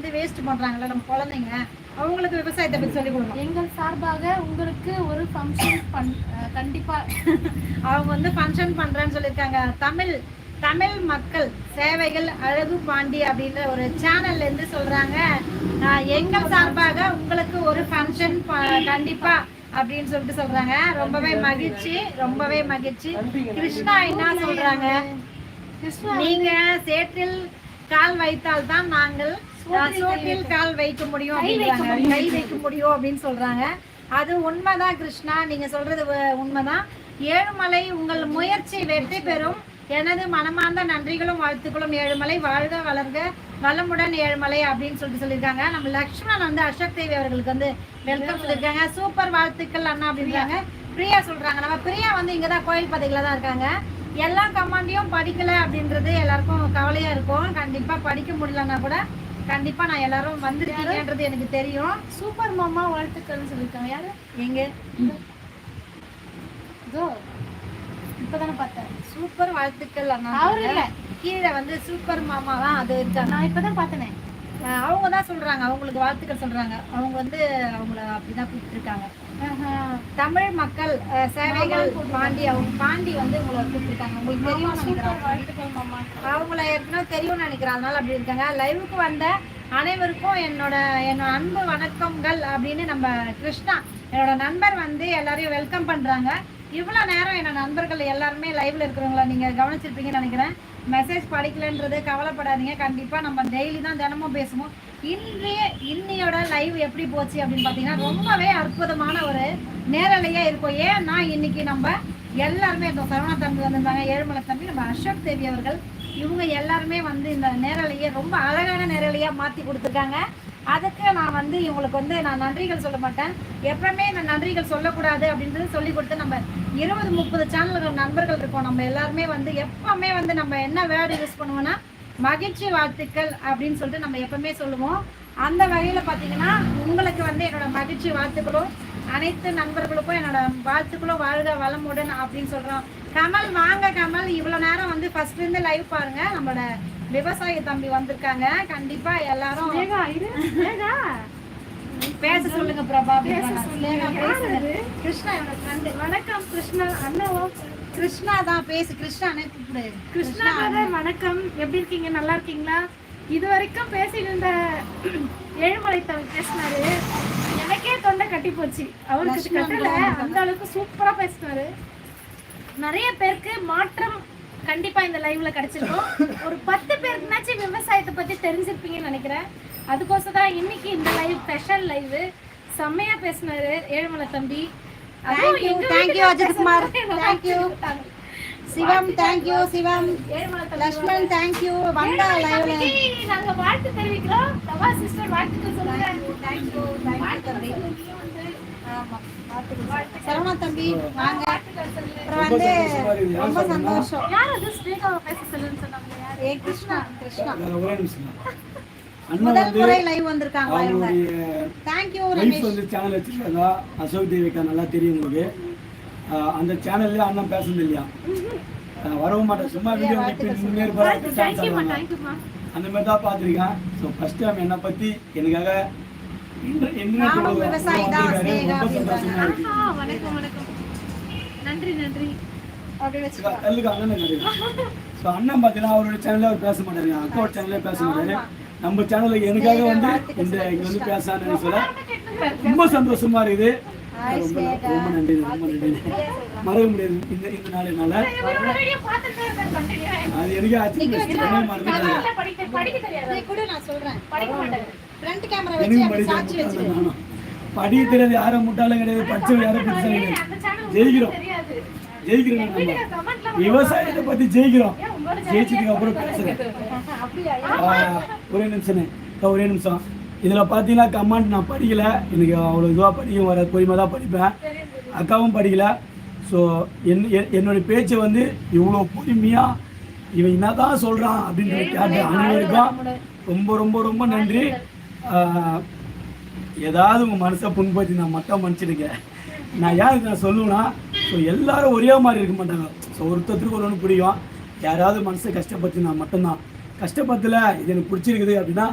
வந்து வேஸ்ட் பண்றாங்கல்ல நம்ம குழந்தைங்க அவங்களுக்கு விவசாயத்தை பத்தி சொல்லி கொடுக்கணும் எங்கள் சார்பாக உங்களுக்கு ஒரு ஃபங்க்ஷன் பண் அஹ் கண்டிப்பா அவங்க வந்து ஃபங்க்ஷன் பண்றேன்னு சொல்லியிருக்காங்க. தமிழ் தமிழ் மக்கள் சேவைகள் அழகு பாண்டி அப்படின்ற ஒரு சேனல்ல இருந்து சொல்றாங்க. ஆஹ் எங்கள் சார்பாக உங்களுக்கு ஒரு ஃபங்க்ஷன் கண்டிப்பா அப்படின்னு சொல்லிட்டு சொல்றாங்க. ரொம்பவே மகிழ்ச்சி ரொம்பவே மகிழ்ச்சி. கிருஷ்ணா என்ன சொல்றாங்க? கிருஷ்ணா நீங்க சேற்றில் கால் வைத்தால் தான் நாங்கள் சோற்றில் கால் வைக்க முடியும் அப்படின்றாங்க கை வைக்க முடியும் அப்படின்னு சொல்றாங்க. அது உண்மைதான் கிருஷ்ணா. நீங்க சொல்றது உண்மைதான். ஏழுமலை உங்கள் முயற்சி வெற்றி பெறும். எனது மனமார்ந்த நன்றிகளும் வாழ்த்துக்களும். ஏழுமலை வாழ்க வளர்க. வளமுடன் ஏழுமலை அப்படின்னு சொல்லிட்டு சொல்லியிருக்காங்க. நம்ம லக்ஷ்மணன் வந்து அசோக் தேவி அவர்களுக்கு வந்து வெல்கம் சொல்லியிருக்காங்க. சூப்பர் வாழ்த்துக்கள் அண்ணா அப்படின்றாங்க. பிரியா சொல்றாங்க. நம்ம பிரியா வந்து இங்கதான் கோயில் பதையில தான் இருக்காங்க. எல்லா கமாண்டையும் படிக்கல அப்படின்றது எல்லாருக்கும் கவலையா இருக்கும். கண்டிப்பா படிக்க முடியலன்னா கூட கண்டிப்பா நான் எல்லாரும் வந்திருக்கீங்கன்றது எனக்கு தெரியும். சூப்பர் மாமா வாழ்த்துக்கள்னு சொல்லியிருக்காங்க யாரு? எங்க? இதோ இப்பதானே பார்த்தேன். சூப்பர் வாழ்த்துக்கள் அண்ணா. அவரு இல்ல. கீழே வந்து சூப்பர் மாமா தான் அது இருக்காங்க. நான் இப்பதான் பார்த்தனே. அவங்க தான் சொல்றாங்க. அவங்களுக்கு வாழ்த்துக்கள் சொல்றாங்க. அவங்க வந்து அவங்கள அப்படிதான் கூப்பிட்டுருக்காங்க தமிழ் மக்கள் சேவைகள் பாண்டி அவங்க பாண்டி வந்து உங்களை கூப்பிட்டுருக்காங்க. உங்களுக்கு தெரியும் மாமா. அவங்கள ஏற்கனவே தெரியும்னு நினைக்கிறேன். அதனால அப்படி இருக்காங்க. லைவுக்கு வந்த அனைவருக்கும் என்னோட என்னோட அன்பு வணக்கங்கள் அப்படின்னு நம்ம கிருஷ்ணா என்னோட நண்பர் வந்து எல்லாரையும் வெல்கம் பண்றாங்க. இவ்வளோ நேரம் என்ன நண்பர்கள் எல்லாருமே லைவ்ல இருக்கிறவங்கள நீங்கள் கவனிச்சிருப்பீங்கன்னு நினைக்கிறேன். மெசேஜ் படிக்கலன்றது கவலைப்படாதீங்க. கண்டிப்பாக நம்ம டெய்லி தான் தினமும் பேசுவோம். இன்றைய இன்னையோட லைவ் எப்படி போச்சு அப்படின்னு பார்த்தீங்கன்னா ரொம்பவே அற்புதமான ஒரு நேரலையாக இருக்கும். ஏன்னா இன்னைக்கு நம்ம எல்லாருமே இந்த சரவண தம்பி வந்திருந்தாங்க ஏழுமலை தம்பி நம்ம அசோக் தேவி அவர்கள். இவங்க எல்லாருமே வந்து இந்த நேரலையை ரொம்ப அழகான நேரலையாக மாற்றி கொடுத்துருக்காங்க. அதுக்கு நான் வந்து இவங்களுக்கு வந்து நான் நன்றிகள் சொல்ல மாட்டேன். எப்பவுமே நான் நன்றிகள் சொல்லக்கூடாது அப்படின்றது சொல்லி கொடுத்து நம்ம இருபது முப்பது சேனல்கள் நண்பர்கள் இருக்கோம். நம்ம எல்லாருமே வந்து எப்பவுமே வந்து நம்ம என்ன வேர்டு யூஸ் பண்ணுவோம்னா மகிழ்ச்சி வாழ்த்துக்கள் அப்படின்னு சொல்லிட்டு நம்ம எப்பவுமே சொல்லுவோம். அந்த வகையில் பார்த்தீங்கன்னா உங்களுக்கு வந்து என்னோட மகிழ்ச்சி வாழ்த்துக்களும் அனைத்து நண்பர்களுக்கும் என்னோட வாழ்த்துக்களும் வாழ்க வளமுடன் அப்படின்னு சொல்கிறோம் கமல் வாங்க கமல். இவ்வளோ நேரம் வந்து ஃபர்ஸ்ட்லேருந்து லைவ் பாருங்க. நம்மளோட விவசாய தம்பி வந்திருக்காங்க. கண்டிப்பாக எல்லாரும் பேச சொல்லுங்க பிரபா அப்படின்னு சொல்லுங்க கிருஷ்ணா என்னோட ஃப்ரெண்டு வணக்கம் கிருஷ்ணா அண்ணாவோ கிருஷ்ணா தான் பேசு. கிருஷ்ணானே கூப்பிடு. கிருஷ்ணா வணக்கம். எப்படி இருக்கீங்க? நல்லா இருக்கீங்களா? இது வரைக்கும் பேசிட்டு இருந்த ஏழுமலை தம்பி பேசினாரு. எனக்கே தொண்டை கட்டி போச்சு. அவருக்கு கட்டல. அந்த அளவுக்கு சூப்பரா பேசினாரு. நிறைய பேருக்கு மாற்றம் கண்டிப்பா இந்த லைவ்ல கிடைச்சிருக்கும். ஒரு பத்து பேருக்குனாச்சும் விவசாயத்தை பத்தி தெரிஞ்சிருப்பீங்கன்னு நினைக்கிறேன். அதுக்கோசம் தான் இன்னைக்கு இந்த லைவ் ஸ்பெஷல் லைவ் செம்மையா பேசினாரு ஏழுமலை தம்பி. தேங்க்யூ எங்க thank you Sivam thank you Sivam. Ezhumalai தம்பி லக்ஷ்மண் தேங்க்யூ வந்தா லைவ்ல நாங்க வாழ்த்து தெரிவிக்கிறோம். தவா சிஸ்டர் வாழ்த்துக்கள் சொல்லுங்க. தேங்க்யூ தேங்க்யூ தம்பி. ஆமா. சரவணா தம்பி வாங்க. அப்புறம் வந்து ரொம்ப சந்தோஷம் யார் அது? ஸ்ரீகாவை பேச சொல்லுன்னு சொன்னாங்க. ஏ கிருஷ்ணா கிருஷ்ணா. முதல் வந்து முறை லைவ் வந்திருக்காங்க இவங்க அவங்களுடைய தேங்க்யூ ஒய்ஃப் ரமேஷ். வந்து சேனல் வச்சிருக்காங்க. அசோக் தேவிகா நல்லா தெரியும் உங்களுக்கு. அந்த சேனல்ல அண்ணன் பேசுனது இல்லையா? வரவும் மாட்டேன். சும்மா வீடியோ முன்னேறி அந்த மாதிரி தான் பார்த்துருக்கேன். ஸோ ஃபர்ஸ்ட் டைம் என்னை பற்றி எனக்காக நன்றி நன்றி. அண்ணன் பார்த்தீங்கன்னா அவரோட சேனல்ல அவர் பேச மாட்டாரு. அக்காவோட சேனல்ல பேச மாட்டாரு. நம்ம சேனலுக்கு எனக்காக வந்து இந்த இங்க வந்து பேசான்னு சொல்ல ரொம்ப சந்தோஷமா இருக்குது. ரொம்ப ரொம்ப நன்றி ரொம்ப நன்றி. மறக்க முடியாது இந்த இந்த நாள் என்னால. அது எனக்கு ஆச்சு மறந்துட்டாங்க படிக்க தெரியாது. யாரும் முட்டாளும் கிடையாது படிச்சவங்க யாரும் பெருசா கிடையாது. ஜெயிக்கிறோம். தெரியாது. ஜெயிக்கிறோம் நம்ம. விவசாயத்தை பத்தி ஜெயிக்கிறோம். ஜெயிச்சதுக்கு அப்புறம் ஆ, ஒரே நிமிஷம் ஒரே நிமிஷம். இதுல பாத்தீங்கன்னா கமெண்ட் நான் படிக்கல. எனக்கு அவ்வளவு இதுவா படிக்க வர பொறுமை தான் படிப்பேன். அக்காவும் படிக்கல. ஸோ என் என்- என்னுடைய பேச்சை வந்து இவ்வளோ பொறுமையாக இவன் என்னதான் சொல்கிறான் அப்படின்னு கேட்ட அனைவருக்கும் ரொம்ப ரொம்ப ரொம்ப நன்றி. ஏதாவது உங்கள் மனசை புண்படுத்தி நான் மட்டும் மன்னிச்சிடுங்க. நான் இதை நான் சொல்லுவேன்னா ஸோ எல்லாரும் ஒரே மாதிரி இருக்க மாட்டாங்க. ஸோ ஒருத்தருக்கு ஒரு ஒன்று பிடிக்கும் யாராவது மனசு கஷ்டப்படுத்தி மட்டும்தான். கஷ்டப்படல இது எனக்கு பிடிச்சிருக்குது அப்படின்னா